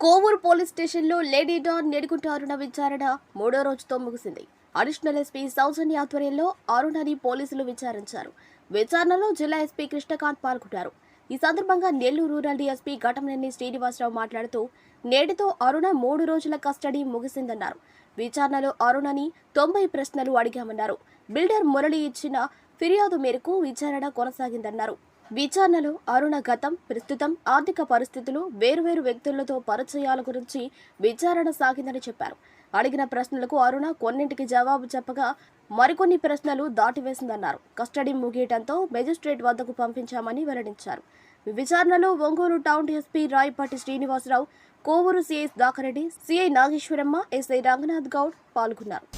Kovur police స్టేషన్లో lady don నెడుకుంట విచారణ మూడో రోజుతో ముగిసింది. అడిషనల్ ఎస్పీ సౌజన్య ఆధ్వర్యంలో అరుణని పోలీసులు విచారించారు. విచారణలో జిల్లా ఎస్పీ కృష్ణకాంత్ పాల్గొన్నారు ఈ సందర్భంగా నెల్లూరు రూరల్ డీఎస్పీ ఘటంనేని శ్రీనివాసరావు మాట్లాడుతూ నేటితో అరుణ మూడు రోజుల కస్టడీ ముగిసిందన్నారు. విచారణలో అరుణని తొంభై ప్రశ్నలు అడిగామన్నారు. బిల్డర్ మురళి ఇచ్చిన ఫిర్యాదు మేరకు విచారణ కొనసాగిందన్నారు. విచారణలో అరుణ గతం ప్రస్తుతం ఆర్థిక పరిస్థితులు వేరువేరు వ్యక్తులతో పరిచయాల గురించి విచారణ సాగిందని చెప్పారు. అడిగిన ప్రశ్నలకు అరుణ కొన్నింటికి జవాబు చెప్పగా మరికొన్ని ప్రశ్నలు దాటివేసిందన్నారు. కస్టడీ ముగియటంతో మెజిస్ట్రేట్ వద్దకు పంపించామని వెల్లడించారు. విచారణలో Ongole town SP Rayapati Srinivasarao Kovur CI Dakareddy CI Nageswaramma SI Ranganath Goud పాల్గొన్నారు.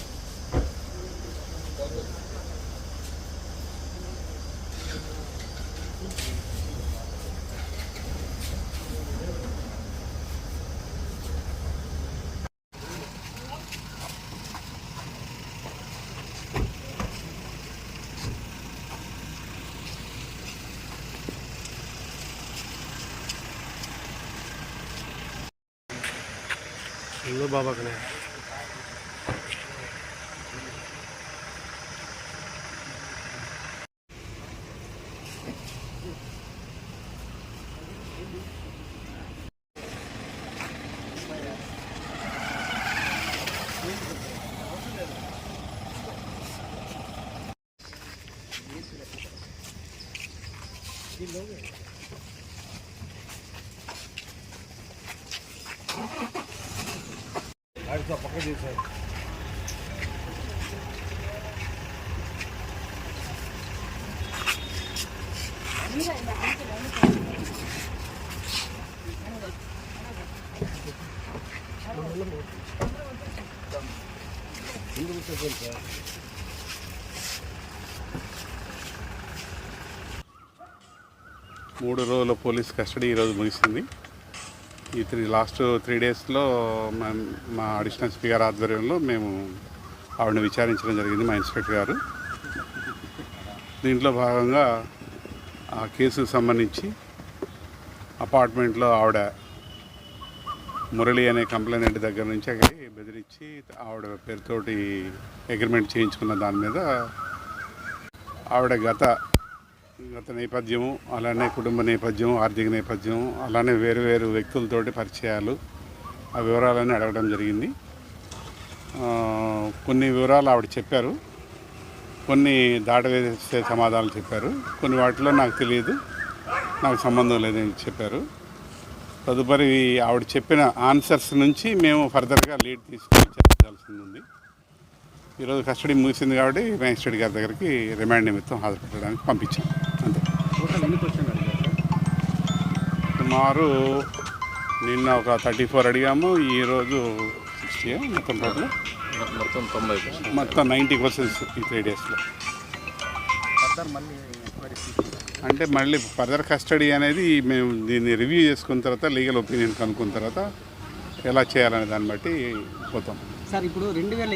लो बाबा कने लोग బాబాకనే పక్క చేశారు మూడు రోజుల పోలీస్ కస్టడీ ఈరోజు ముగిసింది. ఈ త్రీ లాస్ట్ త్రీ డేస్లో మా- మా అడిషనల్ ఎస్పీ గారి ఆధ్వర్యంలో మేము ఆవిడని విచారించడం జరిగింది మా ఇన్స్పెక్టర్ గారు. దీంట్లో భాగంగా ఆ కేసుకు సంబంధించి అపార్ట్మెంట్లో ఆవిడ మురళి అనే కంప్లైంట్ దగ్గర నుంచి అక్కడికి బెదిరించి ఆవిడ పేరుతోటి అగ్రిమెంట్ చేయించుకున్న దాని మీద ఆవిడ గత గత నేపథ్యము అలానే కుటుంబ నేపథ్యం ఆర్థిక నేపథ్యం అలానే వేరు వేరు వ్యక్తులతోటి పరిచయాలు ఆ వివరాలన్నీ అడగడం జరిగింది. కొన్ని వివరాలు ఆవిడ చెప్పారు. కొన్ని దాటవేసే సమాధానాలు చెప్పారు. కొన్ని వాటిలో నాకు తెలియదు. నాకు సంబంధం లేదని చెప్పారు. తదుపరి ఆవిడ చెప్పిన ఆన్సర్స్ నుంచి మేము ఫర్దర్గా లీడ్ తీసుకొని చర్చించాల్సి ఉంది. ఈరోజు కస్టడీ ముగిసింది కాబట్టి మ్యాజిస్ట్రేట్ గారి దగ్గరికి రిమాండ్ నిమిత్తం హాజరు పెట్టడానికి పంపించాం. సుమారు నిన్న ఒక థర్టీ ఫోర్ అడిగాము ఈరోజు సిక్స్టీ మొత్తం టోటల్? మొత్తం తొంభై పర్సెంట్ మొత్తం నైంటీ క్వశ్చన్స్ ఈ త్రీ డేస్లో. అంటే మళ్ళీ ఫర్దర్ కస్టడీ అనేది మేము దీన్ని రివ్యూ చేసుకున్న తర్వాత లీగల్ ఒపీనియన్ కనుక్కున్న తర్వాత ఎలా చేయాలనే దాన్ని బట్టి పోతాం. సార్ ఇప్పుడు రెండు వేల